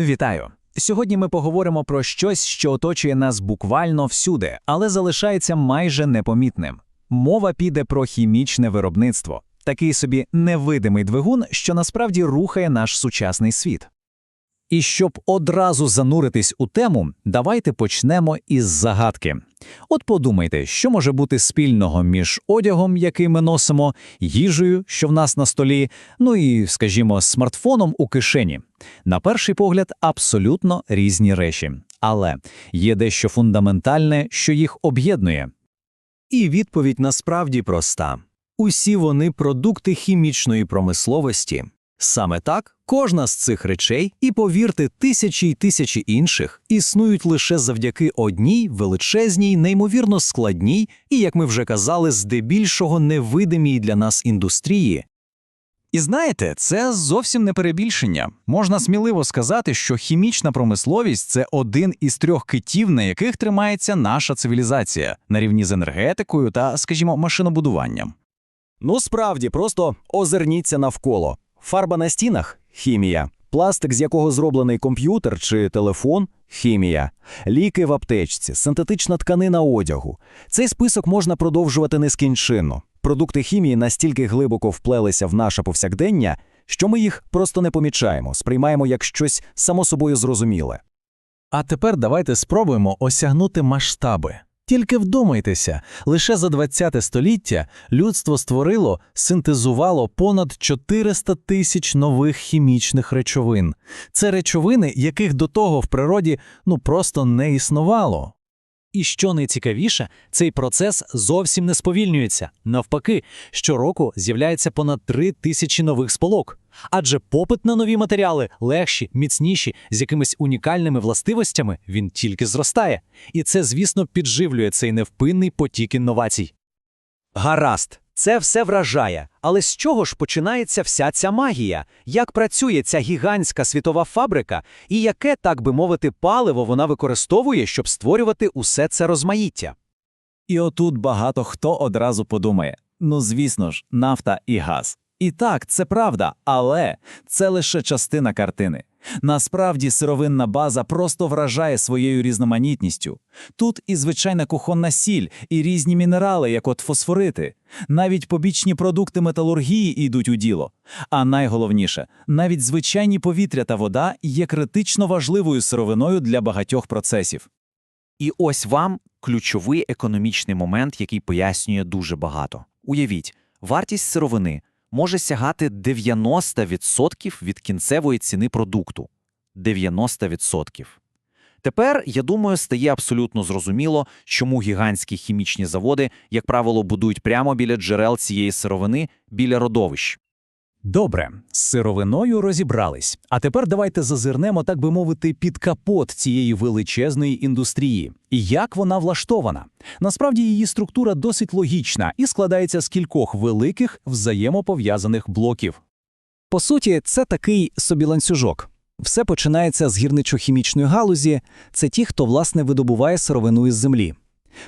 Вітаю! Сьогодні ми поговоримо про щось, що оточує нас буквально всюди, але залишається майже непомітним. Мова піде про хімічне виробництво, такий собі невидимий двигун, що насправді рухає наш сучасний світ. І щоб одразу зануритись у тему, давайте почнемо із загадки. От подумайте, що може бути спільного між одягом, який ми носимо, їжею, що в нас на столі, ну і, скажімо, смартфоном у кишені. На перший погляд, абсолютно різні речі. Але є дещо фундаментальне, що їх об'єднує. І відповідь насправді проста. Усі вони продукти хімічної промисловості. Саме так, кожна з цих речей, і повірте, тисячі й тисячі інших, існують лише завдяки одній величезній, неймовірно складній і, як ми вже казали, здебільшого невидимій для нас індустрії. І знаєте, це зовсім не перебільшення. Можна сміливо сказати, що хімічна промисловість це один із трьох китів, на яких тримається наша цивілізація на рівні з енергетикою та, скажімо, машинобудуванням. Ну справді, просто озирніться навколо. Фарба на стінах хімія, пластик, з якого зроблений комп'ютер чи телефон хімія, ліки в аптечці, синтетична тканина одягу. Цей список можна продовжувати нескінченно. Продукти хімії настільки глибоко вплелися в наше повсякдення, що ми їх просто не помічаємо, сприймаємо як щось само собою зрозуміле. А тепер давайте спробуємо осягнути масштаби. Тільки вдумайтеся, лише за 20 століття людство створило, синтезувало понад 400 тисяч нових хімічних речовин. Це речовини, яких до того в природі ну просто не існувало. І що найцікавіше, цей процес зовсім не сповільнюється. Навпаки, щороку з'являється понад три тисячі нових сполок, Адже попит на нові матеріали легші, міцніші, з якимись унікальними властивостями, він тільки зростає. І це, звісно, підживлює цей невпинний потік інновацій. Гаразд, це все вражає. Але з чого ж починається вся ця магія? Як працює ця гігантська світова фабрика, і яке, так би мовити, паливо вона використовує, щоб створювати усе це розмаїття? І отут багато хто одразу подумає: ну, звісно ж, нафта і газ. І так, це правда, але це лише частина картини. Насправді сировинна база просто вражає своєю різноманітністю. Тут і звичайна кухонна сіль, і різні мінерали, як от фосфорити. Навіть побічні продукти металургії йдуть у діло. А найголовніше, навіть звичайні повітря та вода є критично важливою сировиною для багатьох процесів. І ось вам ключовий економічний момент, який пояснює дуже багато. Уявіть, вартість сировини може сягати 90% від кінцевої ціни продукту. 90%. Тепер, я думаю, стає абсолютно зрозуміло, чому гігантські хімічні заводи, як правило, будують прямо біля джерел цієї сировини, біля родовищ. Добре, з сировиною розібрались. А тепер давайте зазирнемо, так би мовити, під капот цієї величезної індустрії. І як вона влаштована? Насправді її структура досить логічна і складається з кількох великих взаємопов'язаних блоків. По суті, це такий собі ланцюжок. Все починається з гірничо-хімічної галузі, це ті, хто власне видобуває сировину із землі.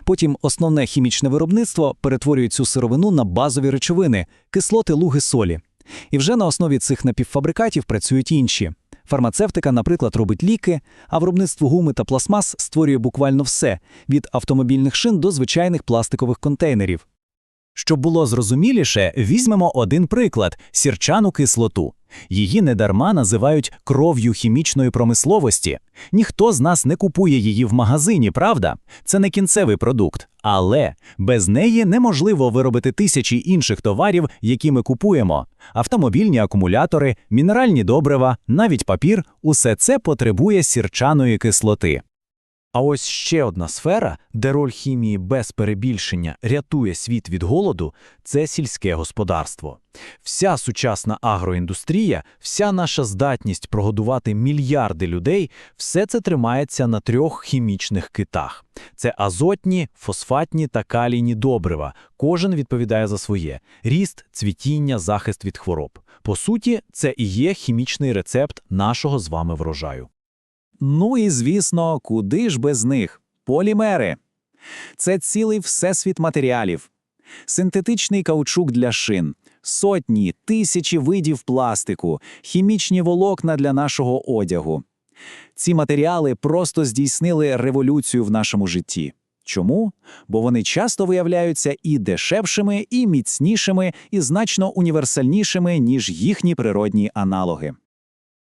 Потім основне хімічне виробництво перетворює цю сировину на базові речовини, кислоти, луги, солі. І вже на основі цих напівфабрикатів працюють інші. Фармацевтика, наприклад, робить ліки, а виробництво гуми та пластмас створює буквально все від автомобільних шин до звичайних пластикових контейнерів. Щоб було зрозуміліше, візьмемо один приклад сірчану кислоту. Її недарма називають кров'ю хімічної промисловості. Ніхто з нас не купує її в магазині, правда? Це не кінцевий продукт. Але без неї неможливо виробити тисячі інших товарів, які ми купуємо: автомобільні акумулятори, мінеральні добрива, навіть папір усе це потребує сірчаної кислоти. А ось ще одна сфера, де роль хімії без перебільшення рятує світ від голоду, це сільське господарство. Вся сучасна агроіндустрія, вся наша здатність прогодувати мільярди людей, все це тримається на трьох хімічних китах: це азотні, фосфатні та калійні добрива. Кожен відповідає за своє: ріст, цвітіння, захист від хвороб. По суті, це і є хімічний рецепт нашого з вами врожаю. Ну і звісно, куди ж без них? Полімери. Це цілий всесвіт матеріалів. Синтетичний каучук для шин, сотні, тисячі видів пластику, хімічні волокна для нашого одягу. Ці матеріали просто здійснили революцію в нашому житті. Чому? Бо вони часто виявляються і дешевшими, і міцнішими, і значно універсальнішими, ніж їхні природні аналоги.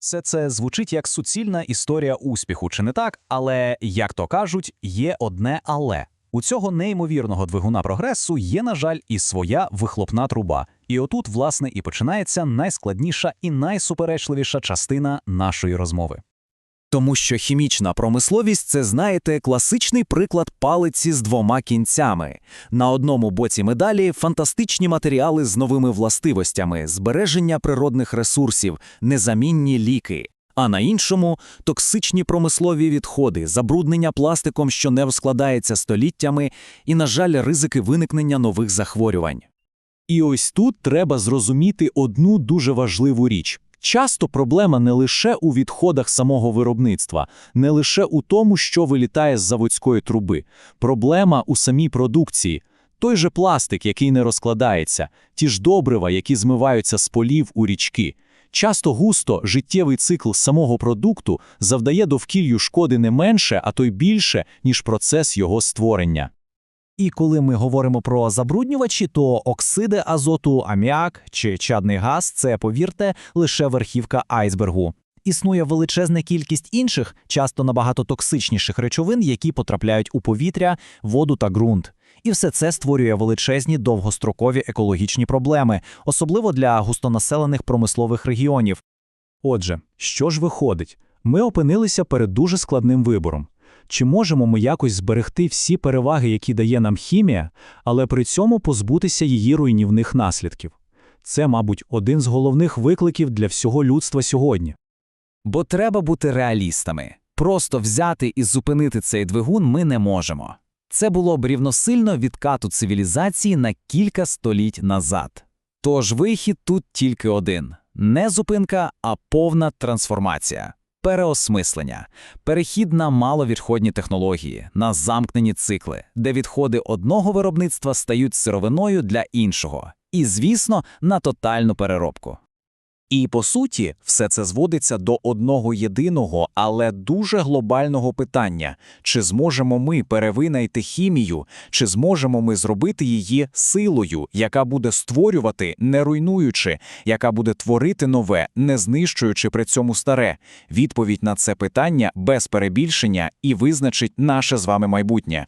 Все це звучить як суцільна історія успіху, чи не так? Але, як то кажуть, є одне але. У цього неймовірного двигуна прогресу є, на жаль, і своя вихлопна труба. І отут, власне, і починається найскладніша і найсуперечливіша частина нашої розмови. Тому що хімічна промисловість це, знаєте, класичний приклад палиці з двома кінцями. На одному боці медалі фантастичні матеріали з новими властивостями, збереження природних ресурсів, незамінні ліки. А на іншому токсичні промислові відходи, забруднення пластиком, що не розкладається століттями, і, на жаль, ризики виникнення нових захворювань. І ось тут треба зрозуміти одну дуже важливу річ. Часто проблема не лише у відходах самого виробництва, не лише у тому, що вилітає з заводської труби. Проблема у самій продукції. Той же пластик, який не розкладається, ті ж добрива, які змиваються з полів у річки. Часто густо життєвий цикл самого продукту завдає довкіллю шкоди не менше, а то й більше, ніж процес його створення. І коли ми говоримо про забруднювачі, то оксиди азоту, аміак чи чадний газ це, повірте, лише верхівка айсбергу. Існує величезна кількість інших, часто набагато токсичніших речовин, які потрапляють у повітря, воду та ґрунт. І все це створює величезні довгострокові екологічні проблеми, особливо для густонаселених промислових регіонів. Отже, що ж виходить? Ми опинилися перед дуже складним вибором. Чи можемо ми якось зберегти всі переваги, які дає нам хімія, але при цьому позбутися її руйнівних наслідків? Це, мабуть, один з головних викликів для всього людства сьогодні. Бо треба бути реалістами. Просто взяти і зупинити цей двигун ми не можемо. Це було б рівносильно відкату цивілізації на кілька століть назад. Тож вихід тут тільки один: не зупинка, а повна трансформація. Переосмислення, перехід на маловідходні технології, на замкнені цикли, де відходи одного виробництва стають сировиною для іншого, і, звісно, на тотальну переробку. І по суті, все це зводиться до одного єдиного, але дуже глобального питання: чи зможемо ми перевинайти хімію, чи зможемо ми зробити її силою, яка буде створювати, не руйнуючи, яка буде творити нове, не знищуючи при цьому старе? Відповідь на це питання без перебільшення і визначить наше з вами майбутнє.